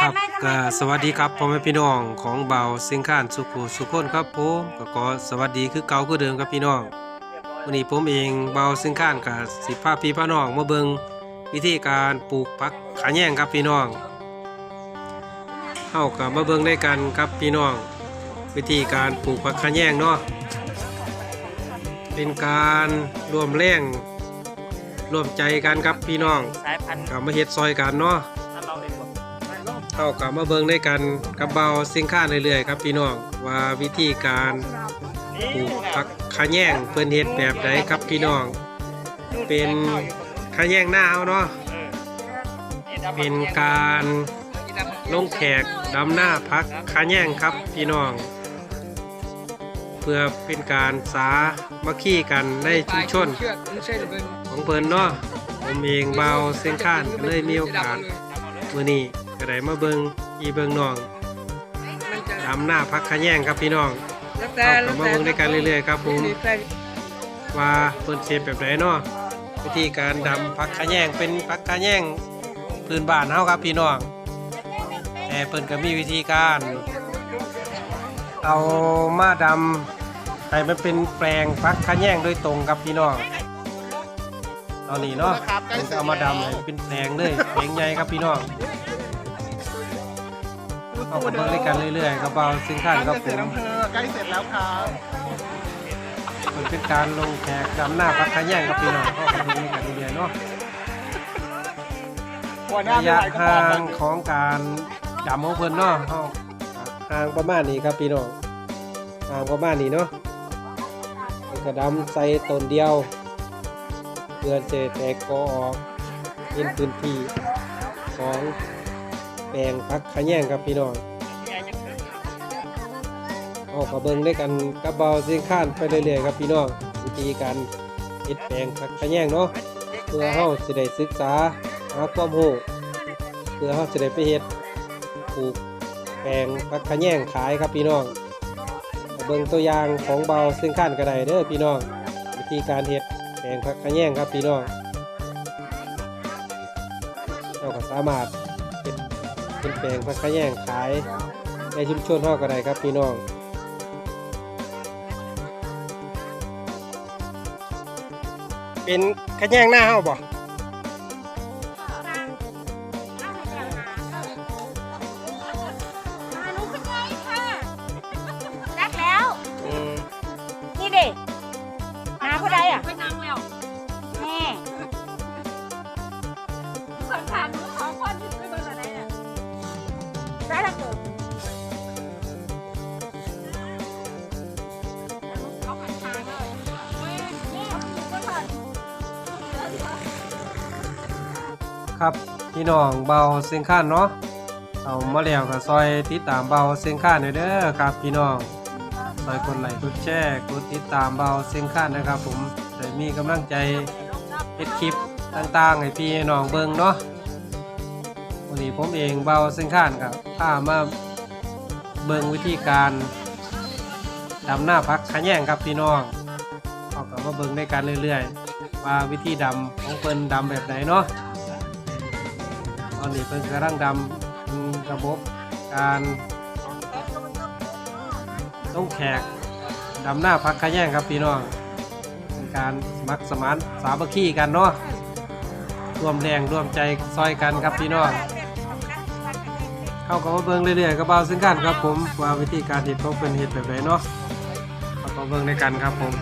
ครับก็สวัสดีครับพ่อแม่พี่น้องของเบาเสียงข้านสุขุสุขคนครับผมก็ขอสวัสดีคือเก่าคือเดิมครับพี่น้องวันนี้ผมเองเบาเสียงข้านกับสิพาพี่พี่น้องมาเบิงวิธีการปลูกผักขาแยงครับพี่น้องเฮากับมาเบิงได้กันครับพี่น้อง วิธีการปลูกผักขาแยงเนาะเป็นการรวมแรงรวมใจกันครับพี่น้องสายพันธุ์กับมาเฮ็ดซอยกันเนาะ เท่ากับมาเบิงได้กันกับเบาเสียงข้าเรื่อยๆครับ พี่น้องว่าวิธีการปลูกผักขะแยงเพิ่อนเฮ็ดแบบใดครับพี่น้อง เป็นขะแยงหน้าเอาเนาะเป็นการลงแขกดำหน้าพักขะแยงครับพี่น้อง เพื่อเป็นการสามัคคีกันในชุมชนของเพิ่นเนาะผมเองเบาเสียงข้านเลยมีโอกาสมื่อนี้ ก็ได้มาเบิงอีเบิงน้องตามหน้าพักขะแยงครับพี่น้องเอากลับมาเบิงด้วยกันเรื่อยๆครับผมว่าเพิ่นเสียแบบไหนเนาะวิธีการดำพักขะแยงเป็นพักขะแยงพื้นบ้านเฮาครับพี่น้องแต่เพิ่นก็มีวิธีการ เอามาดำให้มันเป็นแปลงพักขะแยงโดยตรงครับพี่น้องตอนนี้เนาะเพิ่นก็เอามาดำให้เป็นแปลงเลยแปลงใหญ่ครับพี่น้อง เอาไปเบิ่งด้วยกันเรื่อยๆกับเบาซึ่งขั้นครับผมใกล้เสร็จแล้วครับมันเป็นการลงแขกดำหน้าพักขะแย่งกับพี่น้องเข้าไปเบิ่งด้วยกันเรื่อยๆเนาะหัวหน้าระไม่ยะไหวก็ห่าบอกงของการดำของเพิ่นเนาะเฮาห่างประมาณนี้ครับพี่น้องห่างประมาณนี้เนาะเพิ่นก็ดำใส่ต้นเดียวเพื่อจะแตกกอออกเป็นพื้นที่ของแปลงพักขะแย่งครับพี่น้องออกมาเบิ่งด้วยกันกับเบาเสียงข้านไปเรื่อยๆครับพี่น้องวิธีการเฮ็ดแปลงผักขะแยงเนาะเพื่อเฮาสิได้ศึกษาหาความรู้เพื่อเฮาสิได้ไปเฮ็ดปลูกแปลงผักขะแยงขายครับพี่น้องเบิ่งตัวอย่างของเบาเสียงข้านก็ได้เด้อพี่น้องวิธีการเฮ็ดแปลงผักขะแยงครับพี่น้องเราก็สามารถ เป็นแปลงผักขะแยงขายในชุมชนเฮาก็ไดครับพี่น้องเป็นขะแยงหน้าเฮาบ่ ครับ พี่น้องเบาเสียงข้านเนาะเอามาแล้วก็ซอยติดตามเบาเสียงข้านหน่อยเด้อครับ พี่น้องซอยกดไลค์กดแชร์กดติดตามเบาเสียงข้านนะครับ ผมได้มีกำลังใจเฮ็ดคลิปต่างๆให้พี่น้องเบิ่งเนาะวันนี้ผมเองเบาเสียงข้านกับพามาเบิ่งวิธีการดำหน้าพักขะแย่งครับพี่น้องเอากลับมาเบิ่งด้วยกันเรื่อยๆ ว่าวิธีดำของเพิ่นดำแบบไหนเนาะ อนนี้เพิ่นกำลังดำระบบการต้องแขกดำหน้าพักขะแย่งครับพี่น้องเป็นการมัครสมานสามัคคีกันเนาะร่วมแรงร่วมใจซอยกันครับพี่น้องเข้ากับมาเบิ่งเรื่อยๆกับเบาซึ่งกันครับผมว่าวิธีการเห็ดของเป็นเห็ดแบบไหนเนาะเข้ากับเบิ่งในกันครับผม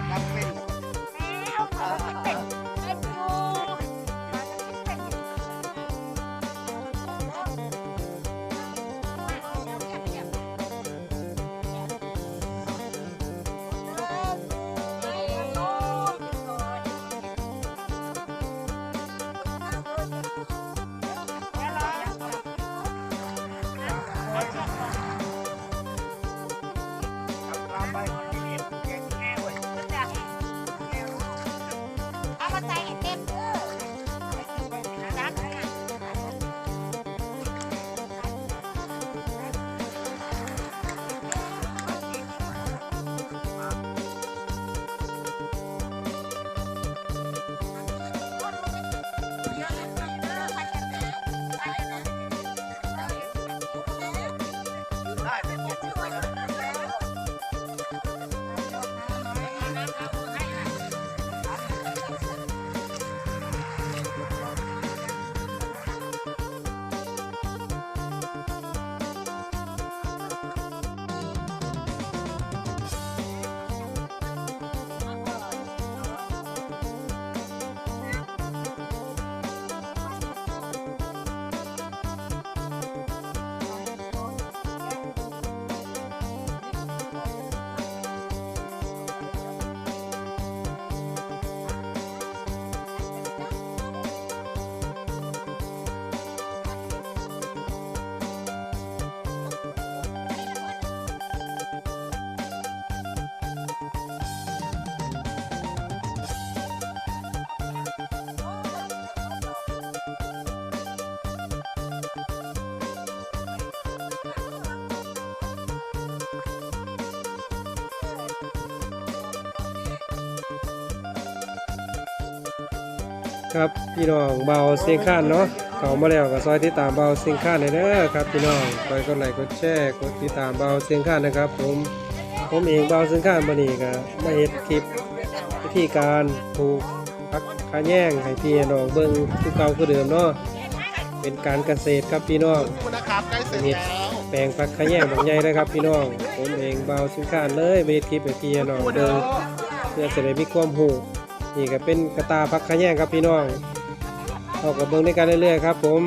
ครับพี่น้องเบาเสียงข้านเนาะเขามาแล้วก็ซอยติดตามเบาเสียงข้านเลยเด้อครับพี่น้องคอยกดไลค์กดแชร์กดติดตามเบาเสียงข้านนะครับ ผมผมเองเบาเสียงข้านบันนี้ก็มาเฮ็ดคลิปวิธีการปลูกพักขาแย่งให้พี่น้องเบิ่งคือเก่าคือเดิมเนาะเป็นการเกษตรครับพี่น้องนะครับใกล้เสร็จแล้วแปลงพักขาแย่งบางใหญ่นะครับ พี่น้องผมเองเบาเสียงข้านเลยมาเฮ็ดคลิปให้พี่น้องเบิ่งเพื่อจะได้มีความหู นี่ก็เป็นกระตาพักขะแยงครับพี่น้องเอากับเบิ้งในการเรื่อยๆครับ ผม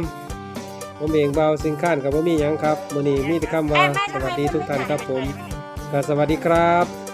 ผมเองเบาสิงค้านกับบ่มีหยังครับมื้อนี้มีแต่คำว่าสวัสดีทุกท่านครับผมก็สวัสดีครับ